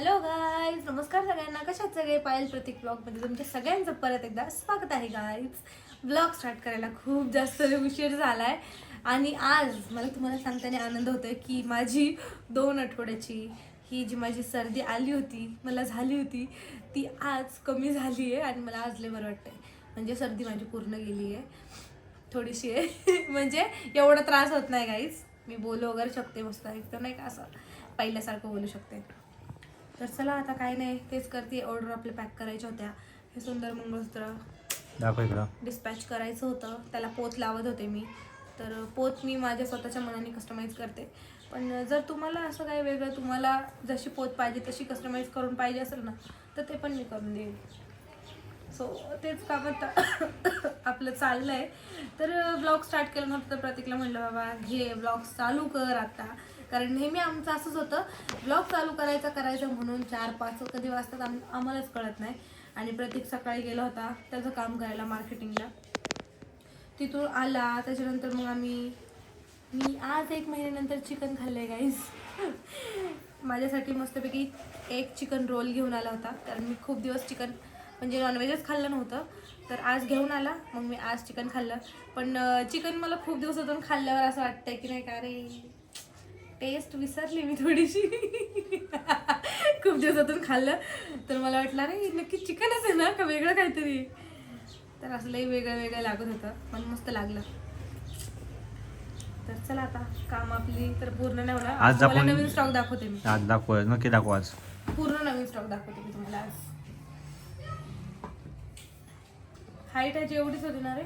Hello guys नमस्कार सगळ्यांना. कशात सगळे? पायल प्रतीक ब्लॉगमध्ये तुमच्या सगळ्यांचं परत एकदा स्वागत आहे गाईज ब्लॉग स्टार्ट करायला खूप जास्त उशीर झाला आहे आणि आज मला तुम्हाला सांगताना आनंद होतो आहे की माझी दोन आठवड्याची ही जी माझी सर्दी आली होती मला झाली होती ती आज कमी झाली आहे आणि मला आज लय बरं वाटतंय. म्हणजे सर्दी माझी पूर्ण गेली आहे थोडीशी आहे. म्हणजे एवढा त्रास होत नाही गाईज मी बोलू वगैरे शकते मस्त. एकदम नाही का असं? पहिल्यासारखं बोलू शकते. तर चला आता काय नाही तेच करते. ऑर्डर आपल्या पॅक करायच्या होत्या. हे सुंदर मंगळसूत्र दाखव इकडं. डिस्पॅच करायचं होतं. त्याला पोत लावत होते मी. तर पोत मी माझ्या स्वतःच्या मनाने कस्टमाइज करते. पण जर तुम्हाला असं काही वेगळं तुम्हाला जशी पोत पाहिजे तशी कस्टमाइज करून पाहिजे असेल ना तर ते पण मी करून देईन. सो तेच काम आता आपलं चाललं आहे तर ब्लॉग स्टार्ट केलं नव्हतं प्रतीकला म्हणलं बाबा घे ब्लॉग चालू कर आता. कारण नेहमी आमचं असंच होतं ब्लॉग चालू करायचा करायचा म्हणून चार पाच कधी वाजतात आम आम्हालाच कळत नाही. आणि प्रतीक सकाळी गेला होता त्याचं काम करायला मार्केटिंगला तिथून आला त्याच्यानंतर मग आम्ही मी आज एक महिन्यानंतर चिकन खाल्लंय गाईज माझ्यासाठी मस्तपैकी एक चिकन रोल घेऊन आला होता कारण मी खूप दिवस चिकन म्हणजे नॉनव्हेजच खाल्लं नव्हतं. तर आज घेऊन आला मग मी आज चिकन खाल्लं. पण चिकन मला खूप दिवसातून खाल्ल्यावर असं वाटतंय की नाही का रे? टेस्ट विसरली मी थोडीशी. खूप दिवसातून खाल्लं. तर मला वाटलं अरे नक्की चिकनच आहे ना का वेगळं काहीतरी? तर असं लई वेगळं वेगळं लागत होतं पण मस्त लागलं. तर चला आता काम आपली तर पूर्ण नाही होणार. आज आपण- नवीन स्टॉक दाखवते मी. आज दाखव नक्की दाखव आज. पूर्ण नवीन स्टॉक दाखवते मी तुम्हाला आज. हाईट आहे एवढीच होती ना रे?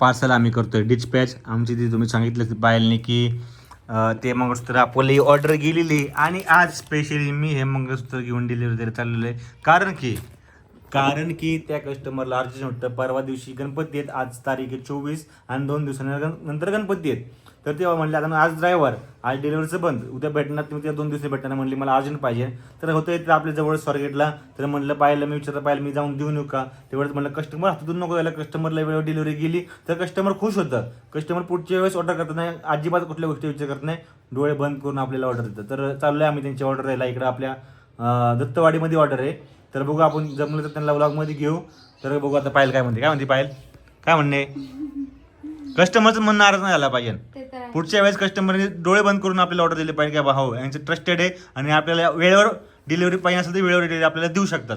पार्सल आम्ही करतोय. डिस्पॅच आमची ती तुम्ही सांगितलं पायलने की ते मंगळसूत्र आपल्याला ऑर्डर गेलेली आणि आज स्पेशली मी हे मंगळसूत्र घेऊन डिलिव्हरी द्यायला चाललेलं आहे. कारण की कारण की त्या कस्टमरला अर्जंट होतं. परवा दिवशी गणपती आहेत. आज तारीख आहे चोवीस. आणि दोन दिवसानंतर गणपती आहेत. तर तेव्हा म्हणले आता आज ड्रायव्हर आज डिलिव्हरीचं बंद. उद्या भेटणार तुम्ही त्या दोन दिवसांनी भेटणार. म्हणली मला अर्जंट पाहिजे. तर होतं तर आपल्या जवळ स्वारगेटला तर म्हणलं पाहिलं मी विचारलं पाहिलं मी जाऊन देऊन येऊ का? तेवढंच म्हणलं कस्टमर हातातून नको यायला. कस्टमरला वेळेवर डिलिव्हरी गेली तर कस्टमर खुश होतं. कस्टमर पुढच्या वेळेस ऑर्डर करत नाही. अजिबात कुठल्या गोष्टी विचार करत नाही. डोळे बंद करून आपल्याला ऑर्डर देतं तर चाललोय आम्ही त्यांची ऑर्डर द्यायला. इकडं आपल्या दत्तवाडीमध्ये ऑर्डर आहे. तर बघू आपण जमलं तर त्यांना व्लॉगमध्ये घेऊ. तर बघू आता पाहिलं काय म्हणते. काय म्हणते पायल? काय म्हणणे? कस्टमरचं मन नाराज नाही झाला पाहिजे. ते तर आहे. पुढच्या वेळेस कस्टमरने डोळे बंद करून आपल्याला ऑर्डर दिली पाहिजे की बा हो यांचं ट्रस्टेड आहे आणि आपल्याला वेळेवर डिलिव्हरी पाहिजे असेल तर वेळेवर डिलिव्हरी आपल्याला देऊ शकतात.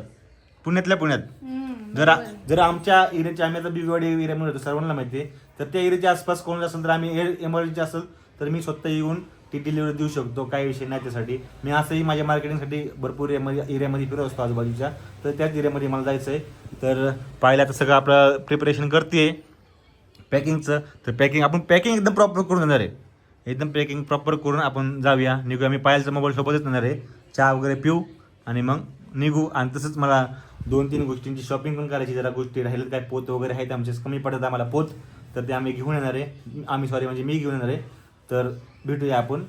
पुण्यातल्या पुण्यात. हम्म, जर बरोबर. जर आमच्या एरियाच्या आम्ही आता बिगवाडी एरियामध्ये होतो सर्वांना माहिती आहे तर त्या एरियाच्या आसपास कोण असेल तर आम्ही एमर्जन्सी असेल तर मी स्वतः येऊन ती डिलिव्हरी देऊ शकतो काही विषय नाही त्यासाठी. मी असंही माझ्या मार्केटिंगसाठी भरपूर एरियामध्ये एरियामध्ये फिरत असतो आजूबाजूच्या. तर त्याच एरियामध्ये मला जायचं आहे तर पाहिलं आता सगळं आपलं प्रिपरेशन करते पॅकिंगचं तर पॅकिंग आपण पॅकिंग एकदम प्रॉपर करून देणार आहे. एकदम पॅकिंग प्रॉपर करून आपण जाऊया. निघू आम्ही पायलचा मोबाईल सोबतच नेणार आहे. चहा वगैरे पिऊ आणि मग निघू. आणि तसंच मला दोन तीन गोष्टींची शॉपिंग पण करायची. जरा गोष्टी राहिलेत काय? पोत वगैरे आहेत आमचे. कमी पडतात आम्हाला पोत. तर ते आम्ही घेऊन येणार आहे. आम्ही सॉरी म्हणजे मी घेऊन येणार आहे. तर भेटूया आपण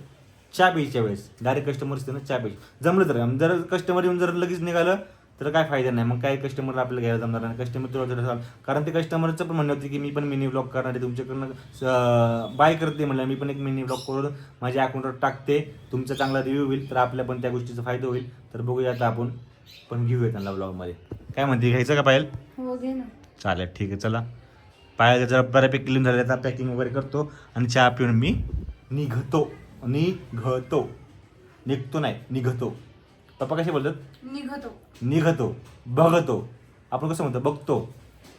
चहा प्यायच्या वेळेस. डायरेक्ट कस्टमर त्यांना चहा प्यायची. जमलं तर जर कस्टमर येऊन जर लगेच निघालं तर काय फायदा नाही. मग काय कस्टमर आपल्याला घ्यायला जमणार नाही. कस्टमर तुला जर असाल कारण ते कस्टमरचं पण म्हणणं होतं की मी पण मिनी ब्लॉग करणार आहे. तुमच्याकडनं बाय करते म्हणलं. मी पण एक मिनी ब्लॉग करून माझ्या अकाउंटवर टाकते. तुमचा चांगला रिव्ह्यू होईल. तर आपल्या पण त्या गोष्टीचा फायदा होईल. तर बघूया आता आपण. पण घेऊया त्यांना ब्लॉगमध्ये काय म्हणते? घ्यायचं का पायल? हो चालेल. ठीक आहे चला. पायाला जरा बऱ्यापैकी क्लीन झाले आता पॅकिंग वगैरे करतो. आणि चहा पिऊन मी निघतो. निघतो. निघतो नाही. निघतो. पप्पा कसे बोलतात? निघतो. निघतो बघतो. आपण कसं म्हणतो? बघतो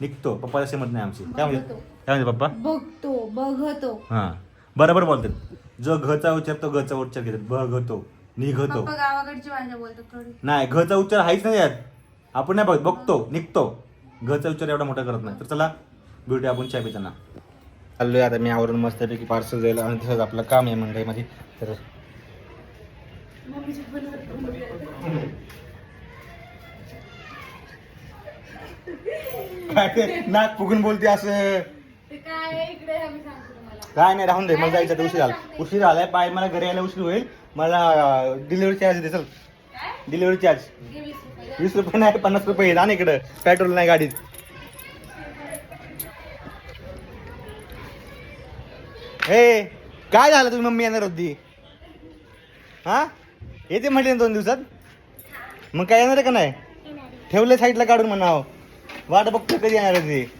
निघतो. पप्पा असे म्हणत नाही आमचे. काय म्हणते बघतो. काय म्हणते पप्पा? बघतो बघतो. हां. बरोबर बोलतात. जो घचा उच्चार तो घचा उच्चार घेतात. बघतो निघतो. पप्पा गावाकडची भाषा बोलतात थोडी. नाही घचा उच्चार आहेच नाही यात. आपण नाही बघत. बघतो निघतो. घचा उच्चार एवढा मोठा करत नाही. तर चला भेटूया आपण चहा पिताना. चाललोय. आता मी आवरून मस्तपैकी पार्सल द्यायला आणि तसंच आपलं काम आहे मंडईमध्ये. तर काय ते नाक फुगून बोलते असं. काय इकडे आम्ही सांगतो तुम्हाला. काय नाही राहून दे मला जायचं उशीर झाला. उशीर झालाय पाय मला घरी यायला उशीर होईल. मला डिलिव्हरी चार्ज दे चल. डिलिव्हरी चार्ज वीस रुपये नाही पन्नास रुपये आणि इकडं. पेट्रोल नाही गाडीत. हे काय झालं तुम्ही मम्मी येणार होती? हा? येते म्हटले ना दोन दिवसात? मग काय येणार आहे का नाही? ठेवलं साईडला काढून म्हणाव. वाट बघतो कधी येणार आहे ते.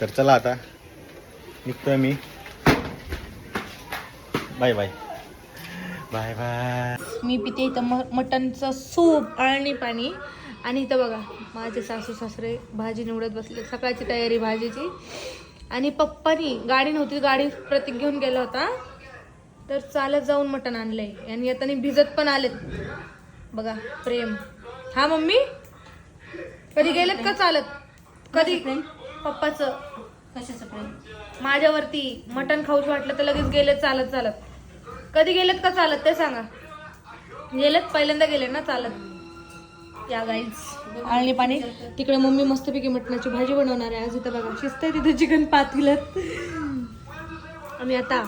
तर चला आता. निघतोय मी. Bye bye. Bye bye. मी पिते इथं म मटनचं सूप आणि पाणी. आणि इथं बघा माझे सासू सासरे भाजी निवडत बसले. सकाळची तयारी भाजीची. आणि पप्पानी गाडी नव्हती गाडी प्रतीक घेऊन गेला होता. तर चालत जाऊन मटण आणलंय. आणि आता भिजत पण आलेत. बघा प्रेम. हा मम्मी? कधी गेलेत का चालत? कधी? पप्पाचं. कशाचं प्रेम? माझ्यावरती मटण खाऊच वाटलं तर लगेच गेलेत चालत चालत. कधी गेलेत का चालत ते सांगा. गेलेत पहिल्यांदा गेले ना चालत. या गाईज आणि पाणी. तिकडे मम्मी मस्तपैकी मटणाची भाजी बनवणार आहे. आज इथं बघा शिस्त आहे तिथे चिकन पातीलत. आणि आता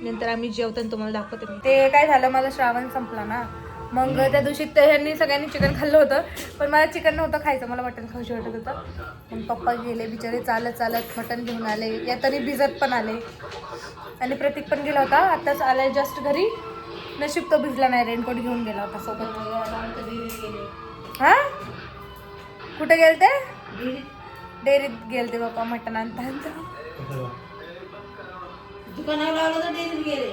नंतर आम्ही जेवताना तुम्हाला दाखवते. ते काय झालं माझा श्रावण संपला ना. मग त्या दिवशी ते ह्यांनी सगळ्यांनी चिकन खाल्लं होतं पण मला चिकन नव्हतं खायचं मला मटण खाऊशी वाटत होतं. मग पप्पा गेले बिचारे चालत चालत मटण घेऊन आले यातनी भिजत पण आले. आणि प्रतीक पण गेला होता आताच आलाय जस्ट घरी. नशीब तो भिजला नाही रेनकोट घेऊन गेला होता सोबत. हा? कुठे गेलते? डेअरीत गेलते बाप्पा मटण आणता दुकानावर लावलं तर गेले.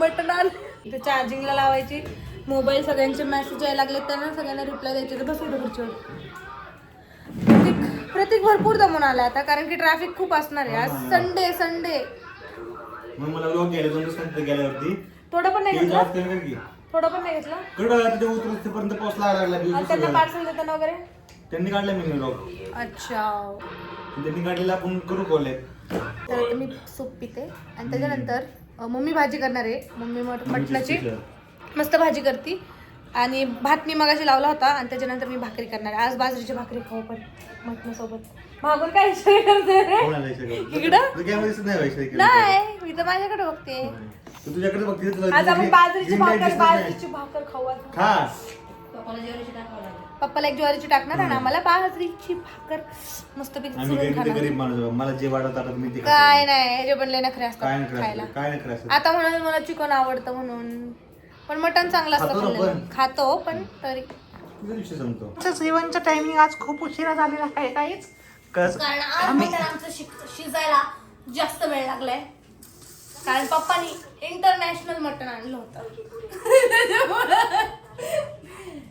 मटण आलं. चार्जिंगला लावायची. मोबाईल सगळ्यांचे मेसेज यायला लागले त्यांना सगळ्यांना रिप्लाय द्यायचे तर बस खुर्चीवर. प्रतीक प्रतीक भरपूर दमून आला आता कारण की ट्रॅफिक खूप असणार आहे. आज संडे संडे थोडं पण नाही घेतलं? थोडं पण नाही घेतलं? आणि दिवस त्यांना. पार्सल देताना वगैरे? त्यांनी काढला मी अच्छा. त्यांनी काढलेला आपण करू कॉले तर आता मी सूप पिते. आणि त्याच्यानंतर मम्मी भाजी करणार आहे. मम्मी मट- मटणाची मस्त भाजी करती. आणि भात मी मगाशी लावला होता आणि त्याच्यानंतर मी भाकरी करणार आहे. आज बाजरीची भाकरी खाऊ पण मटणासोबत. मागून काय? इकडं? नाही मी तर माझ्याकडे बघते. आज आपण बाजरीची भाकर. बाजरीची भाकर खाऊ पप्पाला एक ज्वारीची टाकणार आणि आम्हाला बाजरीची भाकर मस्तपैकी आम्ही चुरून गरीब ते खाणार. गरीब माणूस आहे. मला जे वाटत आता मी ते काय नाही हे जे बनले नखरे काय असतात? खायला. काय आता म्हणून मला चिकन आवडतं म्हणून. पण मटण चांगलं असतं खातो. पण. तरी. जेवणचं टायमिंग आज खूप उशिरा झालेला आहे काहीच कस? कारण आमचं शिजायला जास्त वेळ लागलाय. कारण पप्पानी इंटरनॅशनल मटण आणलं होतं.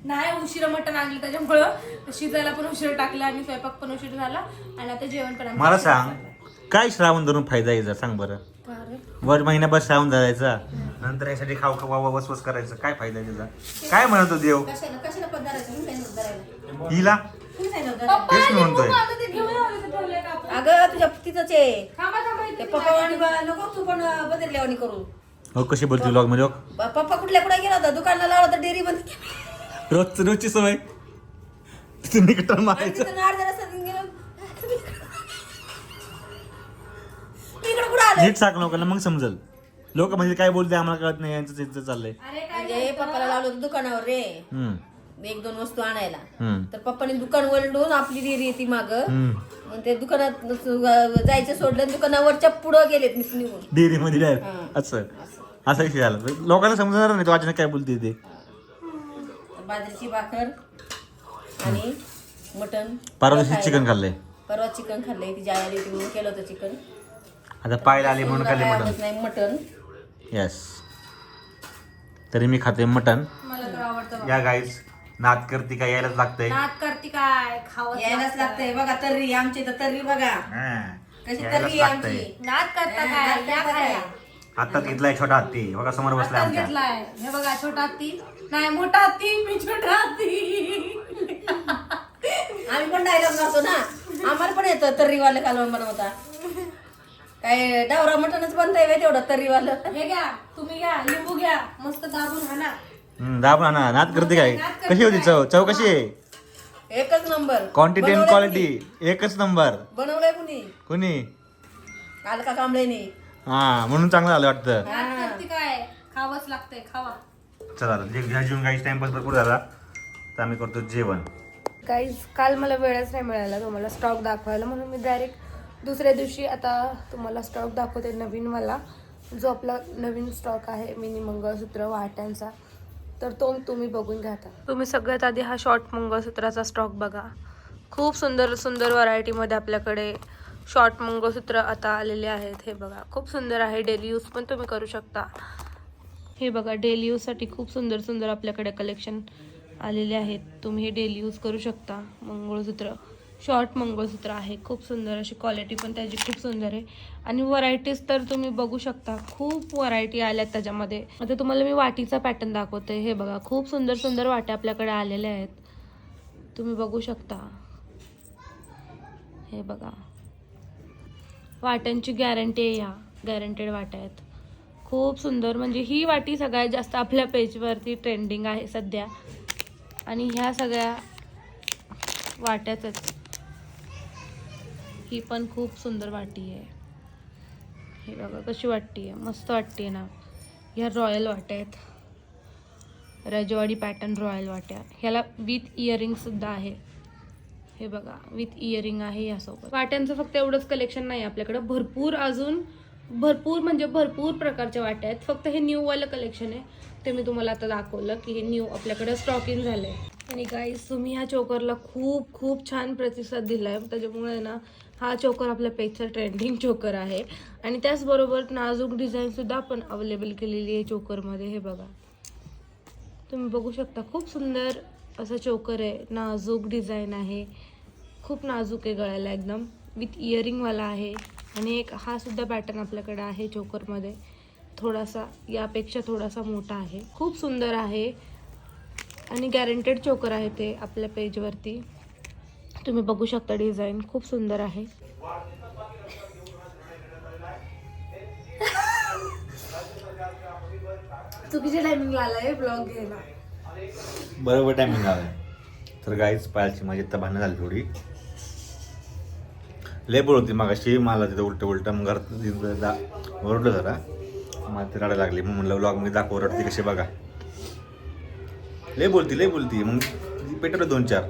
नाही उशिरा मटण आणलं त्याच्यामुळं. शिजायला पण उशिरा टाकला आणि स्वयंपाक पण उशीर झाला. आणि आता जेवण पण मला सांग काय श्रावण धरून फायदा यायचा सांग बरं? वर महिनाभर श्रावण धरायचा नंतर यासाठी खाऊ खाऊ वसवस करायचं. काय फायदा आहे त्याचा? काय म्हणतो देव? कशाला कशाला पदार्थाचं मी सांगितलं धरायला हिला? तुम्ही सांगितलं धरायला. पप्पा तेच मी म्हणतोय. खूप आता ते घेऊन आले ते ठेवलंय का आपण? अगं तुझ्या तिथंच आहे थांबा थांबा ते इथे पप्पा आणि बा- नको तू पण बदलल्यावानी करू. हो कशी बोलते ब्लॉगमध्ये? हो? प- पप्पा कुठल्या कुठे गेला होता? दुकानला लावला तर डेअरी बंद रोज रोजची सवय. तुम्ही कटर मारायचं? नीट सांग लोकांना मग समजल. लोक म्हणजे काय बोलते आम्हाला कळत नाही यांचं त्यांचं चाललंय. म्हणजे पप्पाला लावलं होतं दुकानावर रे. हम्म. एक दोन वस्तू आणायला. हम्म. तर पप्पाने दुकान वळडून आपली डेअरी येते माग. ते दुकानात जायचं सोडलं आणि दुकानावरच्या पुढं गेलेत मी निघून. डेअरी मध्ये. डायरेक्ट असं. असा विषय झाला. लोकांना समजणार नाही तो अचानक काय बोलते ते. बाजरीची भाकर आणि मटन परवा दिवशी चिकन खाल्लंय. परवा चिकन खाल्लंय. ती जायला होती म्हणून केलं होतं चिकन. आता पायला आले म्हणून खाल्ले मटन नाही मटन येस तरी मी खाते मटन मला तर आवडतं या गाईज नात करती काय यायलाच लागतंय. नात करते काय? खावं यायलाच लागतंय. बघा तर्री. आमची तर तर्री बघा. हा, कशी यायलाच तर्री आहे लागतंय. आमची नात करता काय? या खायला हातात घेतलाय छोटा हत्ती. बघा समोर बसलाय आमच्या. घेतलाय. हे बघा छोटा हत्ती. नाही मोठा हत्ती मी छोटा हत्ती आम्ही पण डायलॉग मारतो ना. आम्हाला पण येतं तर्रीवालं कालवण बनवता. काय डावरा मटनच बनताय व्हय तेवढं तर्रीवालं? हे घ्या तुम्ही घ्या लिंबू घ्या मस्त दाबून हाना हम्म, दाब ना नात करते काय? कशी होती चव? चव कशी आहे? एकच नंबर. क्वांटिटी अँड बनवलंय क्वालिटी एकच नंबर. कुणी? बनवलंय कुणी? कोणी? काल का कांबळेने. हा म्हणून चांगलं झालं वाटतं. नात करते काय? खावंच लागतंय खावा. चला आता. जे घ्या जेवण काही टाइमपास भरपूर झाला. तर आम्ही करतो जेवण. काहीच काल मला वेळच नाही मिळाला. तुम्हाला स्टॉक दाखवायला म्हणून मी डायरेक्ट दुसऱ्या दिवशी आता तुम्हाला स्टॉक दाखवते नवीन मला. जो आपला नवीन स्टॉक आहे मिनी मंगळसूत्र वाट्यांचा तर तो तुम्ही बघून घ्या तुम्ही सगळ्यात आधी हा शॉर्ट मंगळसूत्राचा स्टॉक बघा. खूप सुंदर सुंदर व्हरायटीमध्ये आपल्याकडे शॉर्ट मंगळसूत्र आता आलेले आहेत. हे बघा. खूप सुंदर आहे. डेली यूज पण तुम्ही करू शकता. हे बघा डेली यूजसाठी खूप सुंदर सुंदर आपल्याकडे कलेक्शन आलेले आहेत. तुम्ही हे डेली यूज करू शकता. मंगळसूत्र शॉर्ट मंगळसूत्र आहे. खूप सुंदर अशी क्वालिटी पण त्याची खूप सुंदर आहे. आणि व्हरायटीज तर तुम्ही बघू शकता. खूप व्हरायटी आल्यात त्याच्यामध्ये. आता तुम्हाला मी वाटीचा पॅटर्न दाखवते. हे बघा खूप सुंदर सुंदर वाट्या आपल्याकडे आलेल्या आहेत. तुम्ही बघू शकता. हे बघा. वाट्यांची गॅरंटी आहे या. गॅरंटेड वाट्या आहेत. खूप सुंदर. म्हणजे ही वाटी सगळ्यात जास्त आपल्या पेजवरती ट्रेंडिंग आहे सध्या. आणि ह्या सगळ्या वाट्याच ही पण खूप सुंदर वाटी आहे. हे बघा कशी वाटते आहे. मस्त वाटते ना. ह्या रॉयल वाट्या आहेत. रजवाडी पॅटर्न रॉयल वाट्या. ह्याला विथ इयरिंगसुद्धा आहे. हे बघा विथ इयरिंग आहे यासोबत. वाट्यांचं फक्त एवढंच कलेक्शन नाही आपल्याकडं. भरपूर अजून भरपूर म्हणजे भरपूर प्रकारच्या वाट्या आहेत. फक्त हे न्यूवालं कलेक्शन आहे. ते मी तुम्हाला आता दाखवलं की हे न्यू आपल्याकडे स्टॉक इन झालं आहे आणि गाईज तुम्ही ह्या चोकरला खूप खूप छान प्रतिसाद दिला आहे त्याच्यामुळे ना हा चोकर आपल्या पेजचा ट्रेंडिंग चोकर आहे. आणि त्याचबरोबर नाजूक डिझाईनसुद्धा आपण अवेलेबल केलेली आहे चोकरमध्ये हे बघा. तुम्ही बघू शकता खूप सुंदर असं चोकर आहे. नाजूक डिझाईन आहे. खूप नाजूक आहे गळ्याला एकदम. विथ इयरिंगवाला आहे. आणि एक हा सुद्धा पॅटर्न आपल्याकडे आहे चोकरमध्ये थोडासा यापेक्षा थोडासा मोठा आहे. खूप सुंदर आहे. आणि गॅरंटेड चोकर आहे ते आपल्या पेजवरती तुम्ही बघू शकता डिझाईन खूप सुंदर आहे. चुकीच्या टायमिंगला आलाय ब्लॉग घ्यायला. बरोबर टायमिंग आलाय. तर गाईच पायाची माझी आता भांडणं झाली थोडी. लय बोल होती मागाशी. मला तिथं उलट उलट मग घरात दा ओरडलं जरा. मला ती रडायला लागली. मग म्हणलं व्लॉग मी दाखव रडते कशी बघा. लय बोलती लय बोलती. मग पेटवलं दोन चार.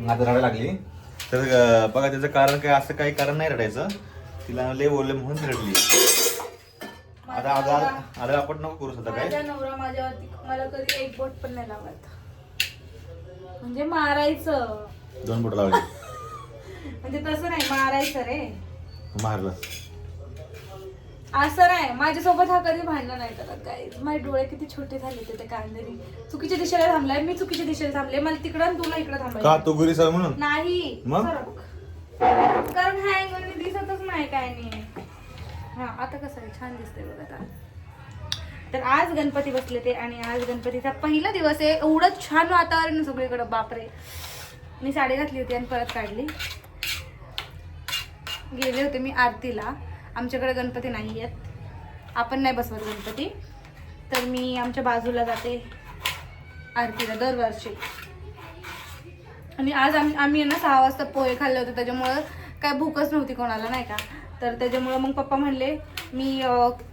मग आता रडायला लागली. तर बघा त्याचं कारण काय असं काही कारण नाही रडायचं. तिला लय बोलले म्हणून रडली. आता आता आता आपण नको करू सध्या काय माझा नवरा माझ्यावरती मला कधी एक बोट पण नाही लावत. म्हणजे मारायचं. दोन बोट लावली. म्हणजे तसं नाही मारायचं रे. मारलं. असं नाही माझ्यासोबत हा कधी भांडण नाही करत काय माझे डोळे किती छोटे झाले ते कांदरी. चुकीच्या दिशेला थांबलाय मी चुकीच्या दिशेला थांबले. मला तिकडं आणि तुला इकडं का थांबायचं तो गुरी सर म्हणून? नाही. मग? कारण ह्या अँगलने दिसतच नाही काय नाही हा आता कसं आहे? छान दिसतंय बघ आता. तर आज गणपती बसले ते आणि आज गणपतीचा पहिला दिवस आहे. एवढं छान वातावरण आहे सगळीकडं. बापरे. मी साडी घातली होती आणि परत काढली. गेले होते मी आरतीला. आमच्याकडे गणपती नाही आहेत आपण नाही बसवत गणपती. तर मी आमच्या बाजूला जाते आरतीला दरवर्षी. आणि आज आम्ही आम्ही आहे ना सहा वाजता पोहे खाल्ले होते. त्याच्यामुळं काय भूकच नव्हती कोणाला नाही का? तर त्याच्यामुळं मग पप्पा म्हणले मी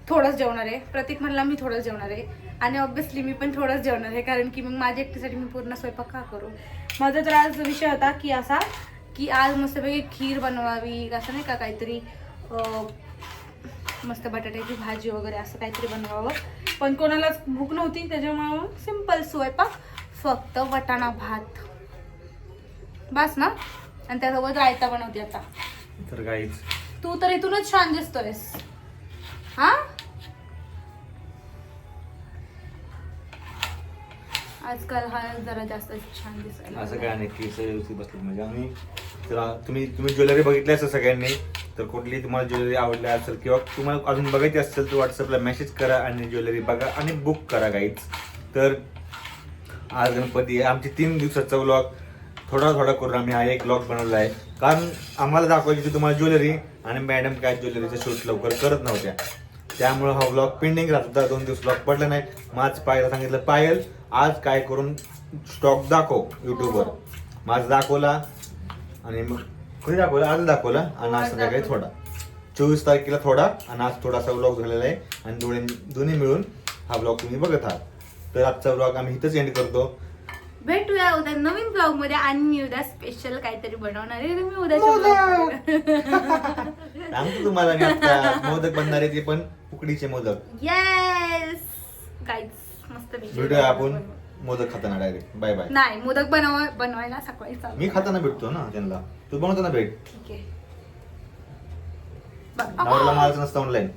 थोडंच जेवणार आहे. प्रतीक म्हणला मी थोडंच जेवणार आहे. आणि ऑब्विसली मी पण थोडंच जेवणार आहे. कारण की मग माझ्या एकटीसाठी मी पूर्ण स्वयंपाक का करू? माझा तर आज विषय होता की असा की आज मस्तपैकी खीर बनवावी असं नाही का काहीतरी मस्त बटाट्याची भाजी वगैरे असं काहीतरी बनवावं. पण कोणालाच भूक नव्हती त्याच्यामुळे सिंपल स्वयंपाक फक्त वटाणा भात. बस ना? आणि त्यासोबत रायता बनवते आता. तर गाईच तू तर इथूनच छान दिसतोयस. हा? आजकाल हा जरा जास्त छान दिसायला असं काय नाही केस व्यवस्थित बसले म्हणजे आणि तर तुम्ही तुम्ही ज्वेलरी बघितली असेल सगळ्यांनी तर कुठली तुम्हाला ज्वेलरी आवडली असेल किंवा तुम्हाला अजून बघायची असेल तर व्हॉट्सअपला मेसेज करा आणि ज्वेलरी बघा आणि बुक करा काहीच तर आज गणपती आहे. आमची तीन दिवसाचा व्लॉग थोडा थोडा करून आम्ही हा एक ब्लॉग बनवला आहे. कारण आम्हाला दाखवायची होती तुम्हाला ज्वेलरी आणि मॅडम काय ज्वेलरीचा शूट लवकर करत नव्हत्या. त्यामुळं हा व्लॉग पेंडिंग राहत. होता दोन दिवस व्लॉग पडला नाही. माझ पायला सांगितलं पायल आज काय करून स्टॉक दाखव युट्यूबवर माझं दाखवला आणि मग कधी दाखवला? आज दाखवला आणि आज संध्याकाळी थोडा. चोवीस तारखेला थोडा आणि आज थोडासा व्लॉग झालेला आहे. आणि दोन्ही दोन्ही मिळून हा व्लॉग तुम्ही बघत आहात. तर आजचा व्लॉग आम्ही इथंच एंड करतो. भेटूया उद्या नवीन ब्लॉगमध्ये. आणि मी उद्या स्पेशल काहीतरी बनवणार आहे. मध्ये. सांगतो तुम्हाला मी आता मोदक बनणार आहे ते पण उकडीचे मोदक. येस गाईज मस्त भेटूया आपण. मोदक खाताना डायरेक्ट बाय बाय नाही मोदक बनव बनवायला सकाळी चालू. मी खाताना भेटतो ना त्यांना. तू बनवताना भेट. ठीक आहे. बघ. नवऱ्याला मारायचं नसतं ऑनलाईन